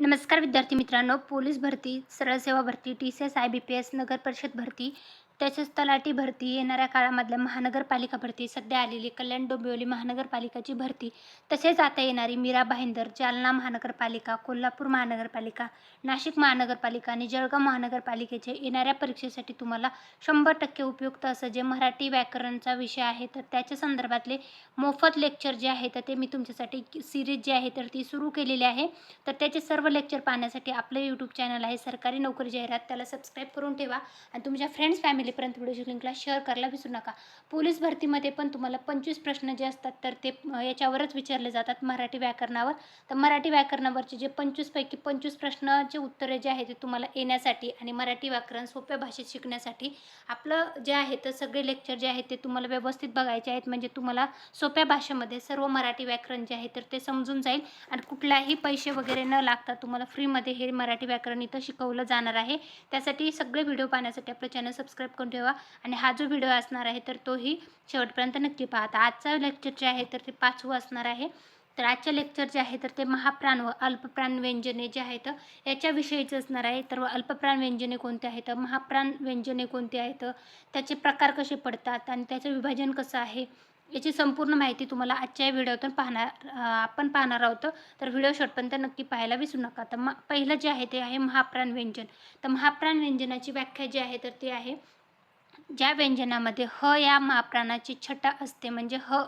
नमस्कार विद्यार्थी मित्रांनो पोलीस भरती सरळ सेवा भरती T C S I B P S नगर परिषद भरती तसेच तलाठी भरती येणाऱ्या काळामधल्या महानगरपालिका भरती सध्या आलेली कल्याण डोंबिवली महानगरपालिकाची भरती तसेच आता येणारी मीरा भाईंदर जालना महानगरपालिका कोल्हापूर महानगरपालिका नाशिक महानगरपालिका आणि जळगाव महानगरपालिकेचे येणाऱ्या परीक्षेसाठी तुम्हाला शंभर टक्के उपयुक्त असं जे मराठी व्याकरणचा विषय आहे तर त्याच्या संदर्भातले मोफत लेक्चर जे आहे तर ते मी तुमच्यासाठी सिरीज जी आहे तर ती सुरू केलेली आहे. तर त्याचे सर्व लेक्चर पाहण्यासाठी आपलं यूट्यूब चॅनल आहे सरकारी नोकरी जाहिरात त्याला सबस्क्राईब करून ठेवा आणि तुमच्या फ्रेंड्स फॅमिली फॅमिलीपर्यंत व्हिडिओची लिंकला शेअर करायला विसरू नका. पोलीस भरतीमध्ये पण तुम्हाला पंचवीस प्रश्न जे असतात तर ते याच्यावरच विचारले जातात मराठी व्याकरणावर. तर मराठी व्याकरणावरचे जे पंचवीसपैकी पंचवीस प्रश्नाचे उत्तरे जे आहे ते तुम्हाला येण्यासाठी आणि मराठी व्याकरण सोप्या भाषेत शिकण्यासाठी आपलं जे आहे तर सगळे लेक्चर जे आहेत ते तुम्हाला व्यवस्थित बघायचे आहेत. म्हणजे तुम्हाला सोप्या भाषेमध्ये सर्व मराठी व्याकरण जे आहे तर ते समजून जाईल. आणि कुठलाही पैसे वगैरे न लागता तुम्हाला फ्रीमध्ये हे मराठी व्याकरण इथं शिकवलं जाणार आहे. त्यासाठी सगळे व्हिडिओ पाहण्यासाठी आपलं चॅनल सबस्क्राईब करून ठेवा. आणि हा जो व्हिडिओ असणार आहे तर तोही शेवटपर्यंत नक्की पाहता. आजचा लेक्चर जे आहे तर ते पाचवं असणार आहे. तर आजच्या लेक्चर जे आहे तर ते महाप्राण व अल्पप्राण व्यंजने जे आहेत याच्याविषयीचं असणार आहे. तर अल्पप्राण व्यंजने कोणते आहेत महाप्राण व्यंजने कोणते आहेत त्याचे प्रकार कसे पडतात आणि त्याचं विभाजन कसं आहे याची संपूर्ण माहिती तुम्हाला आजच्या व्हिडिओतून पाहणार आपण पाहणार आहोत. तर व्हिडिओ शॉर्टपर्यंत नक्की पाहायला विसरू नका. तर म पहिलं जे आहे ते आहे महाप्राण व्यंजन तर महाप्राण व्यंजनाची व्याख्या जी आहे तर ती आहे ज्या व्यंजनामध्ये ह या महाप्राणाची छटा असते म्हणजे ह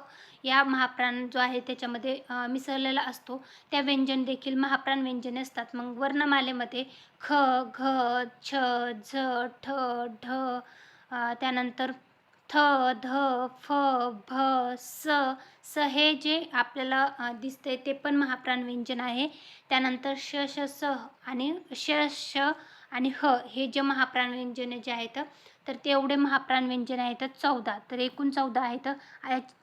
या महाप्राण जो आहे त्याच्यामध्ये मिसळलेला असतो त्या व्यंजन देखील महाप्राण व्यंजने असतात. मग वर्णमालेमध्ये ख घ छ झ ठ ढ त्यानंतर थ ध फ भ स स हे जे आपल्याला दिसते ते पण महाप्राण व्यंजन आहे. त्यानंतर श श स आणि श श आणि ह हे जे महाप्राण व्यंजने जे आहेत तर ते एवढे महाप्राण व्यंजन आहेत चौदा. तर एकूण चौदा आहेत.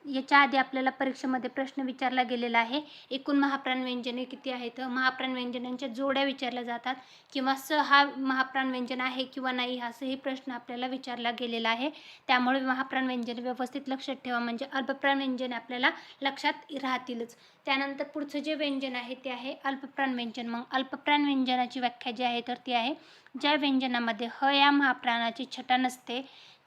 याच्या आधी आपल्याला परीक्षेमध्ये प्रश्न विचारला गेलेला आहे. एकूण महाप्राण व्यंजने किती आहेत? महाप्राण व्यंजनांच्या जोड्या विचारल्या जातात. किंवा स हा महाप्राण व्यंजन आहे किंवा नाही असंही प्रश्न आपल्याला विचारला गेलेला आहे. त्यामुळे महाप्राण व्यंजन व्यवस्थित लक्षात ठेवा. म्हणजे अल्पप्राण व्यंजन आपल्याला लक्षात राहतीलच. त्यानंतर पुढचं जे व्यंजन आहे ते आहे अल्पप्राण व्यंजन मग अल्पप्राण व्यंजनाची व्याख्या जी आहे तर ती आहे ज्या व्यंजनामध्ये ह या महाप्राणाची छटा नसते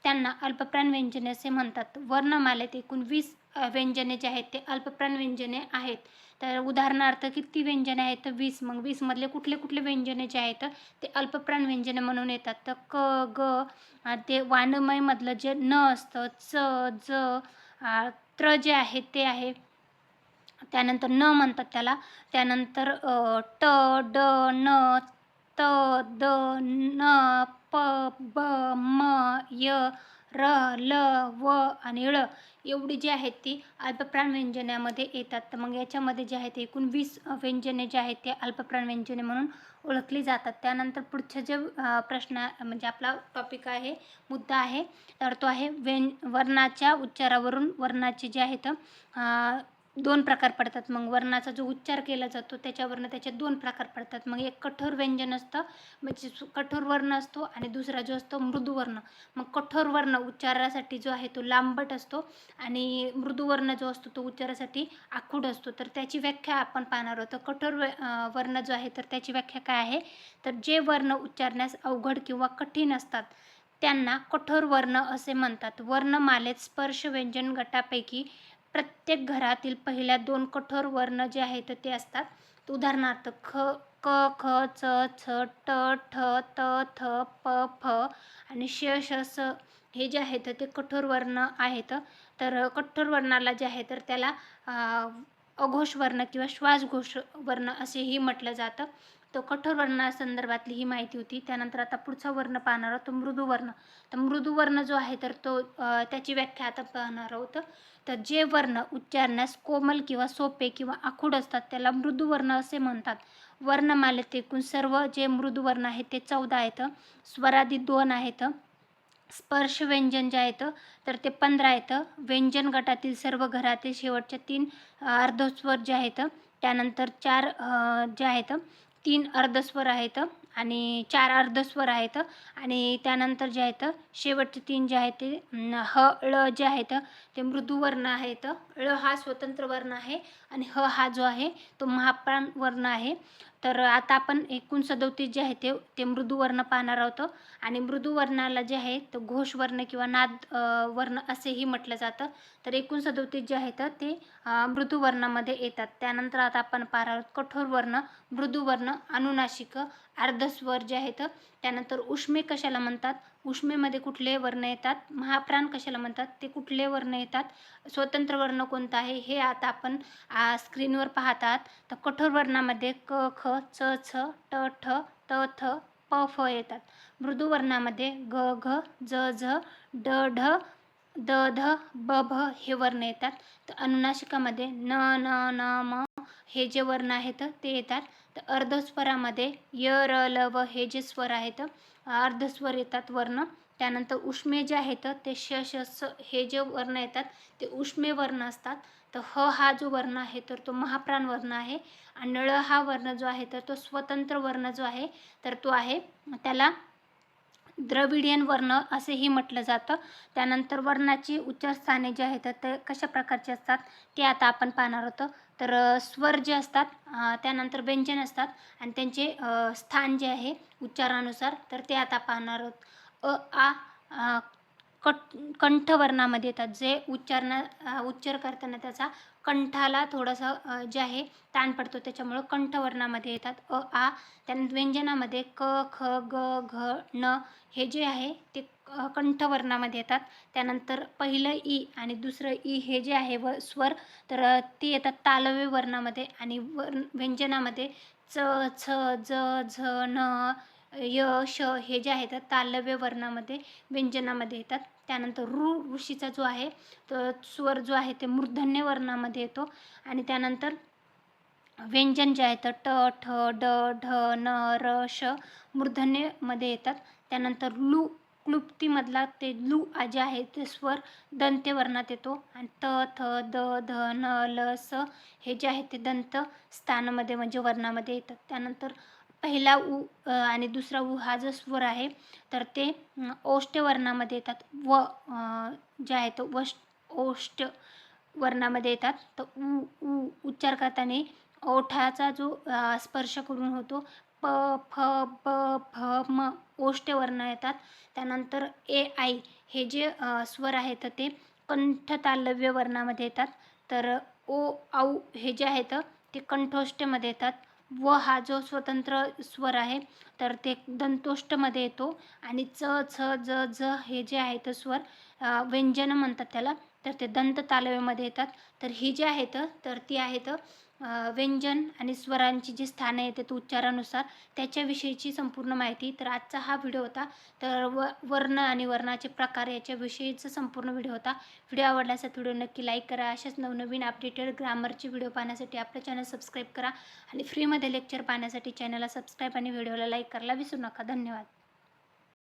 त्यांना अल्पप्राण व्यंजने असे म्हणतात. वर्णमालेत एकूण वीस व्यंजने जे आहेत ते अल्पप्राण व्यंजने आहेत. तर उदाहरणार्थ किती व्यंजने आहेत? तर वीस. मग वीसमधले कुठले कुठले व्यंजने जे आहेत ते अल्पप्राण व्यंजने म्हणून येतात. तर क ग ते वानमयमधलं जे न असतं च ज त्र जे आहे ते आहे. त्यानंतर न म्हणतात त्याला. त्यानंतर ट ड न त द न प ब म य र ल व आणि ळ एवढी जी आहेत ती अल्पप्राण व्यंजनामध्ये येतात. तर मग याच्यामध्ये जे आहेत एकूण वीस व्यंजने जे आहेत ते अल्पप्राण व्यंजने म्हणून ओळखली जातात. त्यानंतर पुढचं जे प्रश्न म्हणजे आपला टॉपिक आहे मुद्दा आहे तर तो आहे व्यं वर्णाच्या उच्चारावरून वर्णाचे जे आहेत दोन प्रकार पडतात. मग वर्णाचा जो उच्चार केला जातो त्याच्यावरनं त्याचे दोन प्रकार पडतात. मग एक कठोर व्यंजन असतं म्हणजे सु- कठोर वर्ण असतो आणि दुसरा जो असतो मृदुवर्ण मग कठोर वर्ण उच्चारासाठी जो आहे तो लांबट असतो आणि मृदू वर्ण जो असतो तो उच्चारासाठी आखूड असतो. तर त्याची व्याख्या आपण पाहणार आहोत. तर कठोर व- वर्ण जो आहे तर त्याची व्याख्या काय आहे? तर जे वर्ण उच्चारण्यास अवघड किंवा कठीण असतात त्यांना कठोर वर्ण असे म्हणतात. वर्णमालेत स्पर्श व्यंजन गटापैकी प्रत्येक घरातील पहिल्या दोन कठोर वर्ण जे आहेत ते असतात. उदाहरणार्थ ख क ख च छ ट ठ त थ प फ आणि श श स हे जे आहेत ते कठोर वर्ण आहेत. तर कठोर वर्णाला जे आहे तर त्याला अघोष वर्ण किंवा श्वासघोष वर्ण असेही म्हटलं जातं. तो कठोर वर्णासंदर्भातली ही माहिती होती. त्यानंतर आता पुढचा वर्ण पाहणार आहोत तो मृदुवर्ण तर मृदुवर्ण जो आहे तर तो त्याची व्याख्या आता पाहणार आहोत. तर जे वर्ण उच्चारण्यास कोमल किंवा सोपे किंवा आखूड असतात त्याला मृदुवर्ण असे म्हणतात. वर्णमालेत एकूण सर्व जे मृदुवर्ण आहेत ते चौदा आहेत. स्वरादी दोन आहेत. स्पर्श व्यंजन जे आहेत तर ते पंधरा आहेत. व्यंजन गटातील सर्व घरातील शेवटच्या तीन अर्धस्वर जे आहेत त्यानंतर चार जे आहेत तीन अर्धस्वर आहेत आणि चार अर्धस्वर आहेत आणि त्यानंतर जे आहेत शेवटचे तीन जे आहेत ते ह ळ जे आहेत ते मृदुवर्ण आहेत. ळ हा स्वतंत्र वर्ण आहे आणि ह हा जो आहे तो महाप्राण वर्ण आहे. तर आता आपण एकूण सदोतीस जे आहे ते ते मृदू वर्ण पाहणार आहोत. आणि मृदू वर्णाला जे आहे तर घोष वर्ण किंवा नाद वर्ण असेही म्हटलं जातं. तर एकूण सदोतीस जे आहेत ते मृदुवर्णामध्ये मृदू वर्णामध्ये येतात. त्यानंतर आता आपण पाहणार आहोत कठोर वर्ण मृदू वर्ण अर्धस्वर जे आहेत त्यानंतर उष्मे कशाला म्हणतात? उष्मेमध्ये कुठले वर्ण येतात? महाप्राण कशाला म्हणतात? ते कुठले वर्ण येतात? स्वतंत्र वर्ण कोणता आहे? हे आता आपण आ, स्क्रीनवर पाहत आहात तर कठोर वर्णामध्ये क ख च छ ट ठ त थ प फ येतात. मृदू वर्णामध्ये ग घ ज झ ड ढ द ध ब भ हे वर्ण येतात. तर अनुनाशिकामध्ये न न न म हे जे वर्ण आहेत ते येतात. तर अर्धस्वरामध्ये य र ल व हे जे स्वर आहेत अर्धस्वर येतात वर्ण. त्यानंतर उष्मे जे आहेत ते श श स हे जे वर्ण येतात ते उष्मे वर्ण असतात. तर ह हा जो वर्ण आहे तर तो महाप्राण वर्ण आहे. आणि नळ हा वर्ण जो आहे तर तो स्वतंत्र वर्ण जो आहे तर तो आहे त्याला द्रविडियन वर्ण असेही म्हटलं जातं. त्यानंतर वर्णाची उच्चारस्थाने जी आहेत ते कशा प्रकारचे असतात ते आता आपण पाहणार होतं तर स्वर जे असतात त्यानंतर व्यंजन असतात आणि त्यांचे स्थान जे आहे उच्चारानुसार तर ते आता पाहणार आहोत. अ आ कट कंठवर्णामध्ये येतात. जे उच्चारणा उच्चार करताना त्याचा कंठाला थोडंसं जे आहे ताण पडतो. त्याच्यामुळं कंठवर्णामध्ये येतात. अ आ त्यानंतर व्यंजनामध्ये क ख ग घ न हे जे आहे ते कंठवर्णामध्ये येतात. त्यानंतर पहिलं ई आणि दुसरं ई हे जे आहे व स्वर तर ते येतात तालव्य वर्णामध्ये आणि वर्ण व्यंजनामध्ये च छ ज झ न य श हे जे आहेत तालव्य वर्णामध्ये व्यंजनामध्ये येतात. त्यानंतर ऋ ऋषीचा जो आहे तो स्वर जो आहे ते मूर्धन्य वर्णामध्ये येतो. आणि त्यानंतर व्यंजन जे आहेत ट ठ ड ढ न र श मूर्धन्यमध्ये येतात. त्यानंतर लू क्लुप्तीमधला ते लू आ जे आहे ते स्वर दंते वर्णात येतो. आणि त थ द ध न ल स हे जे आहे ते दंत स्थानामध्ये म्हणजे वर्णामध्ये येतात. त्यानंतर पहिला उ आणि दुसरा उ हा जो स्वर आहे तर ते ओष्ट ओष्ठ वर्णामध्ये येतात. व जे आहे तो वश ओष्ठ वर्णामध्ये येतात. तर उ उ उच्चार करताना ओठाचा जो स्पर्श करून होतो प फ ब फ म ओष्ठ वर्ण येतात. त्यानंतर ए आय हे जे स्वर आहेत ते कंठ तालव्य वर्णामध्ये येतात. तर ओ औ हे जे आहेत ते कंठोष्ठमध्ये येतात. व हा जो स्वतंत्र स्वर आहे तर ते दंतोष्टमध्ये येतो. आणि च छ ज झ हे जे आहेत स्वर व्यंजन म्हणतात त्याला तर ते दंत तालवेमध्ये येतात. तर ही जी आहेत तर ती आहेत व्यंजन आणि स्वरांची जी स्थानं येतात उच्चारानुसार त्याच्याविषयीची संपूर्ण माहिती. तर आजचा हा व्हिडिओ होता. तर व वर्ण आणि वर्णाचे प्रकार याच्याविषयीचा संपूर्ण व्हिडिओ होता. व्हिडिओ आवडल्यास व्हिडिओ नक्की लाईक करा. अशाच नवनवीन अपडेटेड ग्रामरचे व्हिडिओ पाहण्यासाठी आपलं चॅनल सबस्क्राईब करा. आणि फ्रीमध्ये लेक्चर पाहण्यासाठी चॅनलला सबस्क्राईब आणि व्हिडिओला लाईक करायला विसरू नका. धन्यवाद.